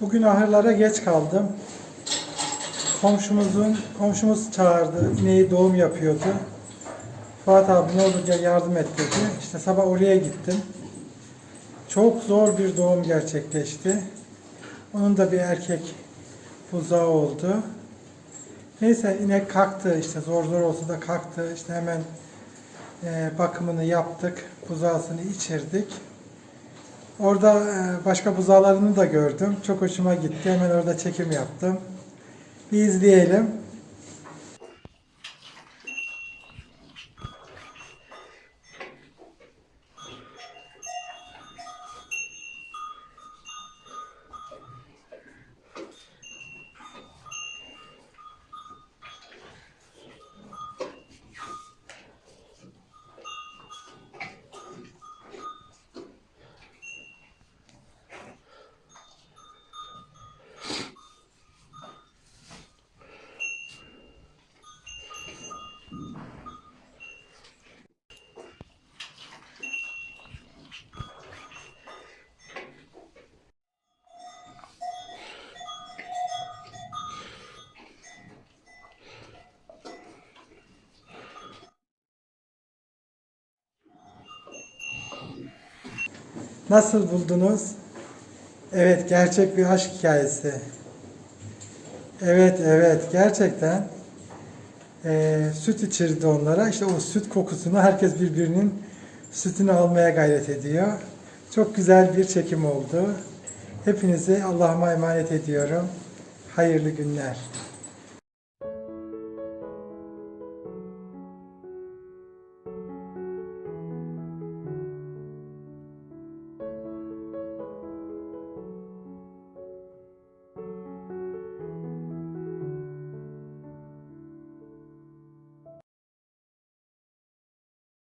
Bugün ahırlara geç kaldım. Komşumuzun, komşumuz çağırdı. İneği doğum yapıyordu. Fuat abi ne olur yardım et dedi. İşte sabah oraya gittim. Çok zor bir doğum gerçekleşti. Onun da bir erkek buzağı oldu. Neyse inek kalktı işte zor zor olsa da kalktı. İşte hemen e, bakımını yaptık. Buzağısını içirdik. Orada e, başka buzağlarını da gördüm. Çok hoşuma gitti. Hemen orada çekim yaptım. Bir izleyelim. Nasıl buldunuz? Evet, gerçek bir aşk hikayesi. Evet, evet, gerçekten eee, süt içirdi onlara. İşte o süt kokusunu herkes birbirinin sütünü almaya gayret ediyor. Çok güzel bir çekim oldu. Hepinizi Allah'ıma emanet ediyorum. Hayırlı günler.